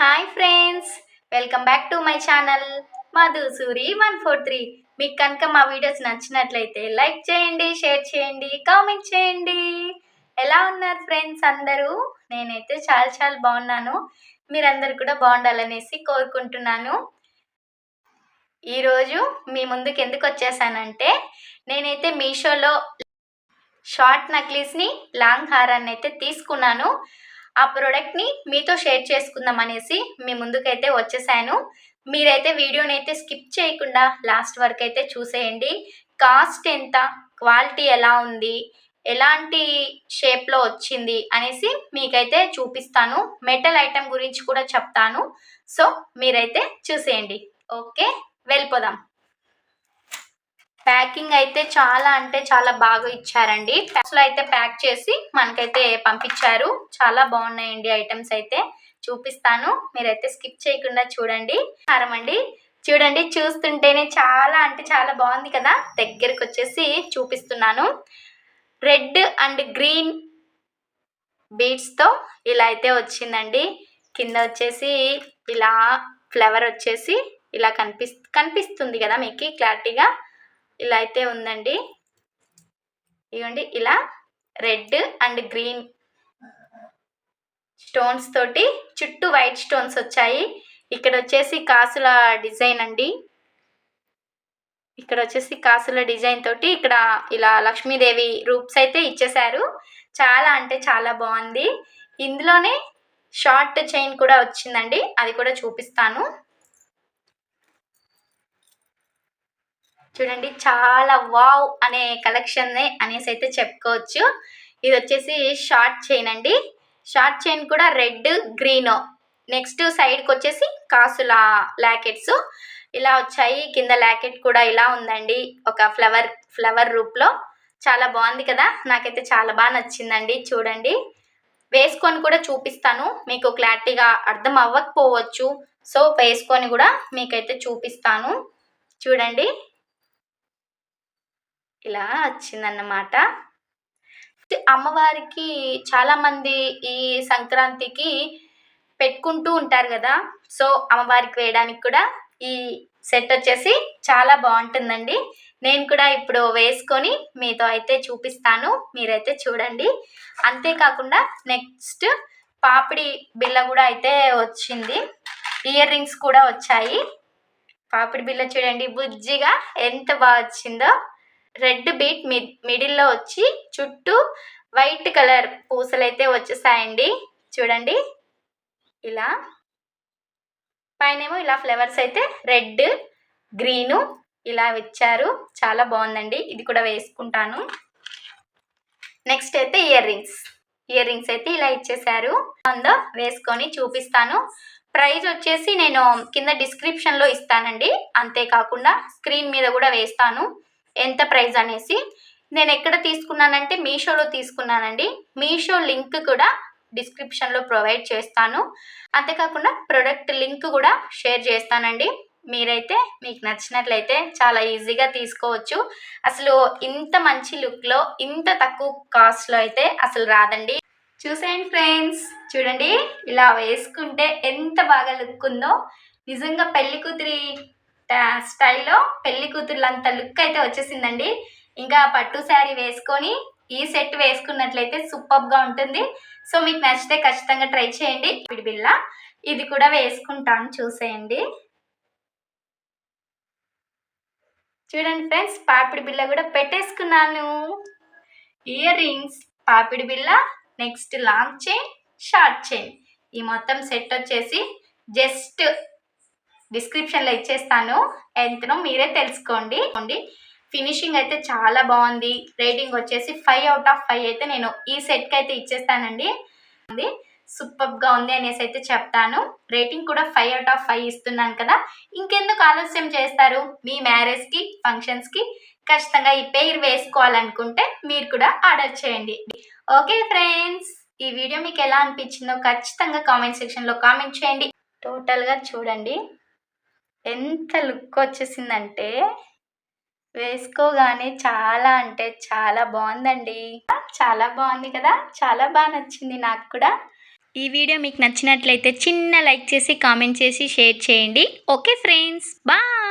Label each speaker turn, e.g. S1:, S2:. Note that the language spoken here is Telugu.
S1: Hi friends welcome back to my channel Madhu Suri one four three మీకు కనుక మా వీడియోస్ నచ్చినట్లయితే లైక్ చేయండి షేర్ చేయండి కామెంట్ చేయండి. ఎలా ఉన్నారు ఫ్రెండ్స్ అందరూ? నేనైతే చాలా చాలా బాగున్నాను. మీరందరూ కూడా బాగుండాలనేసి కోరుకుంటున్నాను. ఈరోజు మీ ముందుకు ఎందుకు వచ్చేసానంటే నేనైతే మీషోలో షార్ట్ నక్లీస్ని లాంగ్ హారాన్ని అయితే తీసుకున్నాను. ఆ ప్రోడక్ట్ని మీతో షేర్ చేసుకుందాం అనేసి మీ ముందుకైతే వచ్చేసాను. మీరైతే వీడియోని అయితే స్కిప్ చేయకుండా లాస్ట్ వరకు అయితే చూసేయండి. కాస్ట్ ఎంత? క్వాలిటీ ఎలా ఉంది? ఎలాంటి షేప్లో వచ్చింది? అనేసి మీకైతే చూపిస్తాను. మెటల్ ఐటెం గురించి కూడా చెప్తాను. సో మీరైతే చూసేయండి. ఓకే వెళ్ళిపోదాం. ప్యాకింగ్ అయితే చాలా అంటే చాలా బాగా ఇచ్చారండి. లో అయితే ప్యాక్ చేసి మనకైతే పంపించారు. చాలా బాగున్నాయండి ఐటమ్స్ అయితే. చూపిస్తాను. మీరైతే స్కిప్ చేయకుండా చూడండి. హారమండి అండి. చూడండి చూస్తుంటేనే చాలా అంటే చాలా బాగుంది కదా. దగ్గరకు వచ్చేసి చూపిస్తున్నాను. రెడ్ అండ్ గ్రీన్ బీడ్స్తో ఇలా అయితే వచ్చిందండి. కింద వచ్చేసి ఇలా ఫ్లవర్ వచ్చేసి ఇలా కనిపిస్ కనిపిస్తుంది కదా మీకు క్లారిటీగా. ఇలా అయితే ఉందండి. ఇవ్వండి ఇలా రెడ్ అండ్ గ్రీన్ స్టోన్స్ తోటి చుట్టూ వైట్ స్టోన్స్ వచ్చాయి. ఇక్కడ వచ్చేసి కాసుల డిజైన్ అండి. ఇక్కడ వచ్చేసి కాసుల డిజైన్ తోటి ఇక్కడ ఇలా లక్ష్మీదేవి రూప్స్ అయితే ఇచ్చేశారు. చాలా అంటే చాలా బాగుంది. ఇందులోనే షార్ట్ చైన్ కూడా వచ్చిందండి. అది కూడా చూపిస్తాను. చూడండి చాలా వావ్ అనే కలెక్షన్ అనేసి అయితే చెప్పుకోవచ్చు. ఇది వచ్చేసి షార్ట్ చైన్ అండి. షార్ట్ చైన్ కూడా రెడ్ గ్రీన్. నెక్స్ట్ సైడ్కి వచ్చేసి కాసుల లాకెట్స్. ఇలా వచ్చాయి. కింద లాకెట్ కూడా ఇలా ఉందండి. ఒక ఫ్లవర్ ఫ్లవర్ రూప్లో. చాలా బాగుంది కదా? నాకైతే చాలా బాగా నచ్చిందండి. చూడండి. వేసుకొని కూడా చూపిస్తాను. మీకు క్లారిటీగా అర్థం అవ్వకపోవచ్చు. సో వేసుకొని కూడా మీకైతే చూపిస్తాను. చూడండి. ఇలా వచ్చిందన్నమాట. అమ్మవారికి చాలామంది ఈ సంక్రాంతికి పెట్టుకుంటూ ఉంటారు కదా. సో అమ్మవారికి వేయడానికి కూడా ఈ సెట్ వచ్చేసి చాలా బాగుంటుందండి. నేను కూడా ఇప్పుడు వేసుకొని మీతో అయితే చూపిస్తాను. మీరైతే చూడండి. అంతేకాకుండా నెక్స్ట్ పాపిడి బిల్ల కూడా అయితే వచ్చింది. ఇయర్ రింగ్స్ కూడా వచ్చాయి. పాపిడి బిల్ల చూడండి బుజ్జిగా ఎంత బాగా వచ్చిందో. రెడ్ బీట్ మిడ్ మిడిల్లో వచ్చి చుట్టూ వైట్ కలర్ పూసలు అయితే వచ్చేసాయండి. చూడండి. ఇలా. పైనేమో ఇలా ఫ్లవర్స్ అయితే రెడ్ గ్రీను ఇలా ఇచ్చారు చాలా బాగుందండి. ఇది కూడా వేసుకుంటాను. నెక్స్ట్ అయితే ఇయర్ రింగ్స్. ఇయర్ రింగ్స్ అయితే ఇలా ఇచ్చేసారు. అందో వేసుకొని చూపిస్తాను. ప్రైజ్ వచ్చేసి నేను కింద డిస్క్రిప్షన్లో ఇస్తానండి. అంతేకాకుండా స్క్రీన్ మీద కూడా వేస్తాను. ఎంత ప్రైస్ అనేసి నేను ఎక్కడ తీసుకున్నానంటే మీషోలో తీసుకున్నానండి. మీషో లింక్ కూడా డిస్క్రిప్షన్లో ప్రొవైడ్ చేస్తాను. అంతేకాకుండా ప్రొడక్ట్ లింక్ కూడా షేర్ చేస్తానండి. మీరైతే మీకు నచ్చినట్లయితే చాలా ఈజీగా తీసుకోవచ్చు. అసలు ఇంత మంచి లుక్లో ఇంత తక్కువ కాస్ట్లో అయితే అసలు రాదండి. చూసేయండి ఫ్రెండ్స్. చూడండి ఇలా వేసుకుంటే ఎంత బాగా లుక్ ఉందో. నిజంగా పెళ్ళి కూతురి స్టైల్లో పెళ్ళి కూతుర్లంత లుక్ అయితే వచ్చేసిందండి. ఇంకా పట్టు శారీ వేసుకొని ఈ సెట్ వేసుకున్నట్లయితే సూపర్గా ఉంటుంది. సో మీకు నచ్చితే ఖచ్చితంగా ట్రై చేయండి. ఇప్పుడు బిల్ల ఇది కూడా వేసుకుంటాను చూసేయండి. చూడండి ఫ్రెండ్స్ పాపిడి బిల్ల కూడా పెట్టేసుకున్నాను. ఇయర్ రింగ్స్ పాపిడి బిల్ల next long chain short chain ఈ మొత్తం సెట్ వచ్చేసి జస్ట్ డిస్క్రిప్షన్లో ఇచ్చేస్తాను. ఎంతనో మీరే తెలుసుకోండి. ఫినిషింగ్ అయితే చాలా బాగుంది. రేటింగ్ వచ్చేసి ఫైవ్ అవుట్ ఆఫ్ ఫైవ్ అయితే నేను ఈ సెట్కి అయితే ఇచ్చేస్తానండి. సూపర్గా ఉంది అనేసి అయితే చెప్తాను. రేటింగ్ కూడా ఫైవ్ అవుట్ ఆఫ్ ఫైవ్ ఇస్తున్నాను కదా. ఇంకెందుకు ఆలస్యం చేస్తారు? మీ మ్యారేజ్కి ఫంక్షన్స్కి ఖచ్చితంగా ఈ పేరు వేసుకోవాలనుకుంటే మీరు కూడా ఆర్డర్ చేయండి. ఓకే ఫ్రెండ్స్ ఈ వీడియో మీకు ఎలా అనిపించిందో ఖచ్చితంగా కామెంట్ సెక్షన్లో కామెంట్ చేయండి. టోటల్గా చూడండి. ఎంత లుక్ వచ్చేసిందంటే వేసుకోగానే చాలా అంటే చాలా బాగుందండి. చాలా బాగుంది కదా? చాలా బాగా నచ్చింది నాకు కూడా. ఈ వీడియో మీకు నచ్చినట్లయితే చిన్న లైక్ చేసి కామెంట్ చేసి షేర్ చేయండి. Okay friends bye!